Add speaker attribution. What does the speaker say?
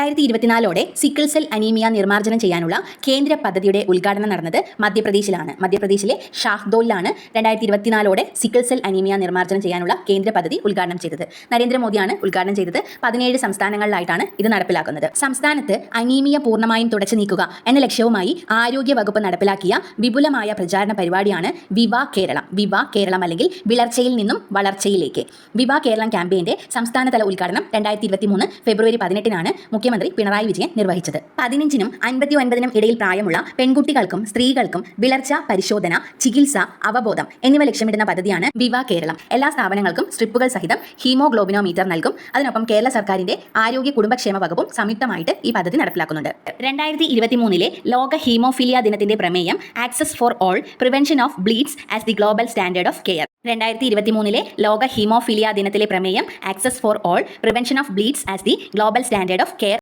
Speaker 1: രണ്ടായിരത്തി ഇരുപത്തിനാലോടെ sickle cell anaemia നിർമ്മാർജനം ചെയ്യാനുള്ള കേന്ദ്ര പദ്ധതിയുടെ ഉദ്ഘാടനം നടന്നത് മധ്യപ്രദേശിലാണ്. മധ്യപ്രദേശിലെ ഷാഹ്ദോലിലാണ് രണ്ടായിരത്തി ഇരുപത്തിനാലോടെ സിക്കിൾ സെൽ അനീമിയ നിർമ്മാർജനം ചെയ്യാനുള്ള കേന്ദ്ര പദ്ധതി ഉദ്ഘാടനം ചെയ്തത്. നരേന്ദ്രമോദിയാണ് ഉദ്ഘാടനം ചെയ്തത്. പതിനേഴ് സംസ്ഥാനങ്ങളിലായിട്ടാണ് ഇത് നടപ്പിലാക്കുന്നത്. സംസ്ഥാനത്ത് അനീമിയ പൂർണമായും തുടച്ചു നീക്കുക എന്ന ലക്ഷ്യവുമായി ആരോഗ്യ വകുപ്പ് നടപ്പിലാക്കിയ വിപുലമായ പ്രചാരണ പരിപാടിയാണ് വിവ കേരളം. വിവ കേരളം അല്ലെങ്കിൽ വിളർച്ചയിൽ നിന്നും വളർച്ചയിലേക്ക്. വിവ കേരളം ക്യാമ്പയിന്റെ സംസ്ഥാനതല ഉദ്ഘാടനം രണ്ടായിരത്തി ഇരുപത്തി മൂന്ന് ഫെബ്രുവരി പതിനെട്ടിനാണ് മുഖ്യമന്ത്രി പിണറായി വിജയൻ നിർവഹിച്ചത്. പതിനഞ്ചിനും അൻപത്തി ഒൻപതിനും ഇടയിൽ പ്രായമുള്ള പെൺകുട്ടികൾക്കും സ്ത്രീകൾക്കും വിളർച്ച പരിശോധന ചികിത്സ അവബോധം എന്നിവ ലക്ഷ്യമിടുന്ന പദ്ധതിയാണ് വിവ കേരളം. എല്ലാ സ്ഥാപനങ്ങൾക്കും സ്ട്രിപ്പുകൾ സഹിതം ഹീമോഗ്ലോബിനോമീറ്റർ നൽകും. അതിനൊപ്പം കേരള സർക്കാരിന്റെ ആരോഗ്യ കുടുംബക്ഷേമ വകുപ്പും സംയുക്തമായിട്ട് ഈ പദ്ധതി നടപ്പിലാക്കുന്നുണ്ട്. രണ്ടായിരത്തി ഇരുപത്തി മൂന്നിലെ ലോക ഹീമോഫിലിയ ദിനത്തിന്റെ പ്രമേയം access for all prevention of bleeds as the global standard of care. രണ്ടായിരത്തി ഇരുപത്തി മൂന്നിലെ ലോക ഹീമോഫിലിയ ദിനത്തിലെ പ്രമേയം access for all prevention of bleeds as the global standard of care.